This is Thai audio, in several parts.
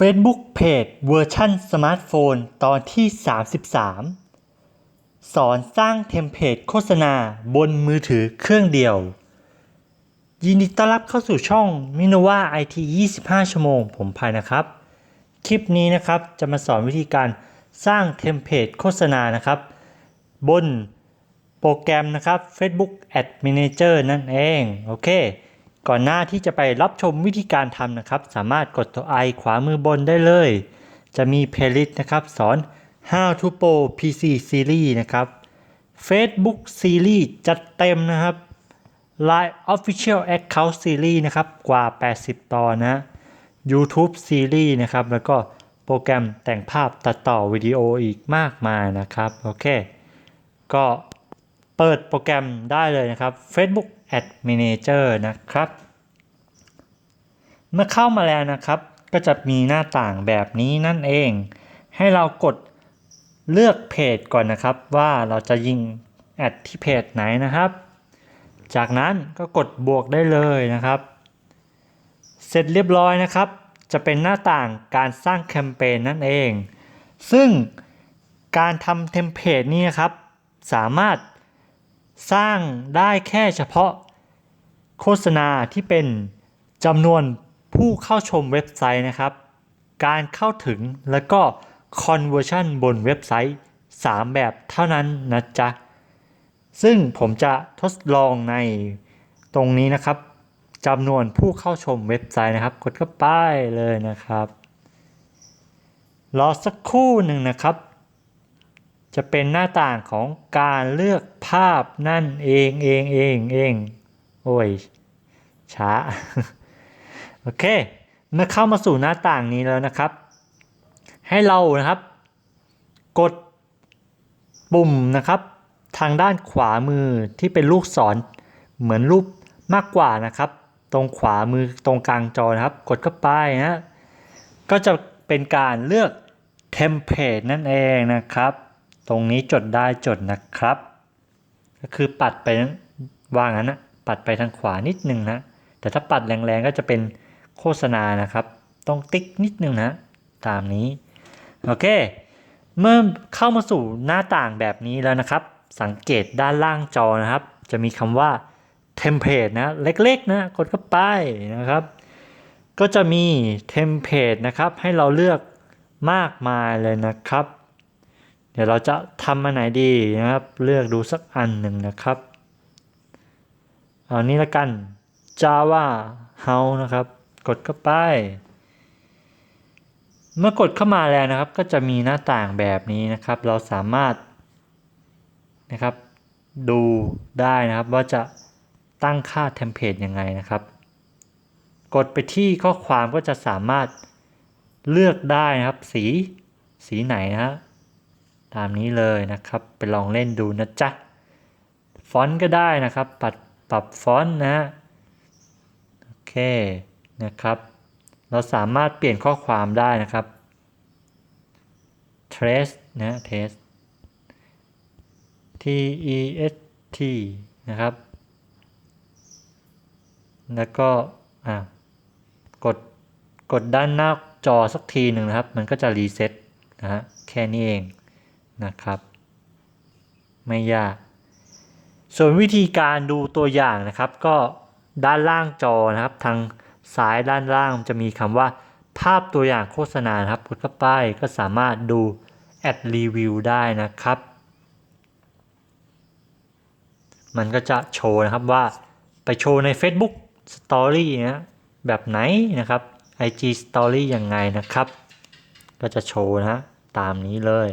Facebook Page เวอร์ชันสมาร์ทโฟนตอนที่ 33 สอนสร้างเทมเพลตโฆษณาบนมือถือเครื่องเดียว ยินดีต้อนรับเข้าสู่ช่อง m i n o v a IT 25 ชั่วโมง ผมพายนะครับ คลิปนี้นะครับจะมาสอนวิธีการสร้างเทมเพลตโฆษณานะครับ บนโปรแกรมนะครับ Facebook Ad Manager นั่นเอง โอเค ก่อนหน้าที่จะไปรับชมวิธีการทำนะครับ สามารถกดตัว i ขวามือบนได้เลย จะมีเพลย์ลิสต์นะครับ สอน How to Pro PC Series นะครับ Facebook Series จัดเต็มนะครับ Line Official Account Series นะครับ กว่า 80 ตอนนะ YouTube Series นะครับ แล้วก็โปรแกรมแต่งภาพตัดต่อวิดีโออีกมากมายนะครับ โอเค ก็ เปิดโปรแกรมได้เลยนะครับ Facebook Ad Manager นะครับ เมื่อเข้ามาแล้วนะครับ ก็จะมีหน้าต่างแบบนี้นั่นเอง ให้เรากดเลือกเพจก่อนนะครับ ว่าเราจะยิงแอดที่เพจไหนนะครับ จากนั้นก็กดบวกได้เลยนะครับ เสร็จเรียบร้อยนะครับ จะเป็นหน้าต่างการสร้างแคมเปญนั่นเอง ซึ่งการทำเทมเพลตนี้นะครับ สามารถ สร้างได้แค่เฉพาะโฆษณาที่เป็นจำนวนผู้เข้าชมเว็บไซต์นะครับ การเข้าถึงแล้วก็ conversion บนเว็บไซต์ 3 แบบเท่านั้นนะจ๊ะ ซึ่งผมจะทดลองในตรงนี้นะครับจำนวนผู้เข้าชมเว็บไซต์นะครับ กดเข้าไปเลยนะครับ รอสักครู่หนึ่งนะครับ จะเป็นหน้าต่างของการเลือกภาพนั่นเองเองเองเองโอ้ยช้า โอเค เมื่อเข้ามาสู่หน้าต่างนี้แล้วนะครับ ให้เรานะครับ กดปุ่มนะครับ ทางด้านขวามือที่เป็นลูกศรเหมือนรูปมากกว่านะครับ ตรงขวามือตรงกลางจอนะครับ กดเข้าไปนะก็จะเป็นการเลือกเทมเพลตนั่นเองนะครับ ตรงนี้จดได้จดนะครับ ก็คือปัดไปว่างั้นนะปัดไปทางขวานิดนึงนะ แต่ถ้าปัดแรงๆก็จะเป็นโฆษณานะครับ ต้องติ๊กนิดนึงนะ ตามนี้ โอเค เมื่อเข้ามาสู่หน้าต่างแบบนี้แล้วนะครับ สังเกตด้านล่างจอนะครับ จะมีคำว่าเทมเพลตนะ เล็กๆนะกดเข้าไปนะครับ ก็จะมีเทมเพลตนะครับ ให้เราเลือกมากมายเลยนะครับ เดี๋ยวเราจะทำอันไหนดีนะครับ เลือกดูสักอันหนึ่งนะครับ เอานี้ละกัน Java House นะครับ กดเข้าไป เมื่อกดเข้ามาแล้วนะครับ ก็จะมีหน้าต่างแบบนี้นะครับ เราสามารถนะครับ ดูได้นะครับว่าจะตั้งค่าเทมเพลตยังไงนะครับ กดไปที่ข้อความก็จะสามารถเลือกได้นะครับ สีสีไหนนะฮะ ตามนี้เลยนะครับ ไปลองเล่นดูนะจ๊ะ ฟอนต์ก็ได้นะครับ ปรับปรับฟอนต์นะ โอเคนะครับ เราสามารถเปลี่ยนข้อความได้นะครับ trace นะ trace t e s t นะครับ แล้วก็อ่ากดกดด้านหน้าจอสักทีหนึ่งนะครับ มันก็จะรีเซ็ตนะฮะแค่นี้เอง นะครับ ไม่ยาก ส่วนวิธีการดูตัวอย่างนะครับ ก็ด้านล่างจอนะครับ ทางซ้ายด้านล่างจะมีคำว่า ภาพตัวอย่างโฆษณานครับกดเข้าไปก็สามารถดูแอดรีวิวได้นะครับ มันก็จะโชว์นะครับว่าไปโชว์ใน Facebook Story นะแบบไหนนะครับ IG Story ยังไงนะครับ ก็จะโชว์นะตามนี้เลย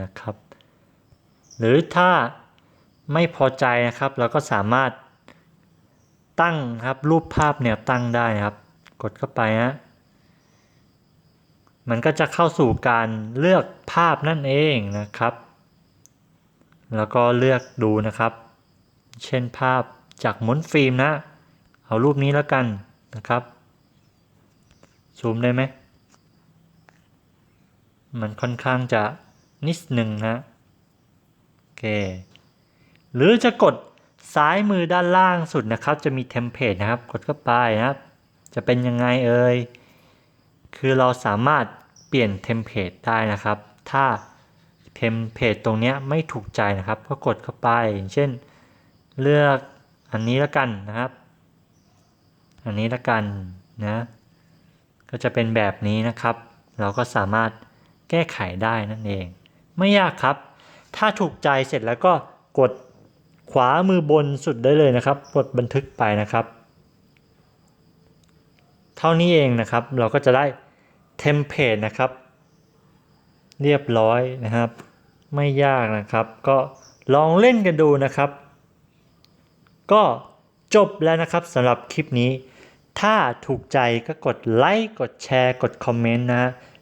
นะครับ หรือถ้าไม่พอใจนะครับ เราก็สามารถตั้งครับรูปภาพแนวตั้งได้นะครับ กดเข้าไปนะมันก็จะเข้าสู่การเลือกภาพนั่นเองนะครับ แล้วก็เลือกดูนะครับ เช่นภาพจากมุนฟิล์มนะ เอารูปนี้แล้วกันนะครับ ซูมได้ไหม มันค่อนข้างจะ นิดหนึ่งนะโอเคหรือจะกดซ้ายมือด้านล่างสุดนะครับ จะมีเทมเพลตนะครับ กดเข้าไปนะครับ จะเป็นยังไงเอ่ยคือเราสามารถเปลี่ยนเทมเพลตได้นะครับ ถ้าเทมเพลตตรงนี้ไม่ถูกใจนะครับ ก็กดเข้าไปเช่น เลือกอันนี้แล้วกันนะครับ อันนี้แล้วกันนะก็จะเป็นแบบนี้นะครับ เราก็สามารถแก้ไขได้นั่นเอง ไม่ยากครับ ถ้าถูกใจเสร็จแล้วก็กดขวามือบนสุดได้เลยนะครับ กดบันทึกไปนะครับ เท่านี้เองนะครับ เราก็จะได้เทมเพลตนะครับ เรียบร้อยนะครับ ไม่ยากนะครับ ก็ลองเล่นกันดูนะครับ ก็จบแล้วนะครับสำหรับคลิปนี้ ถ้าถูกใจก็กดไลค์ กดแชร์ กดคอมเมนต์นะ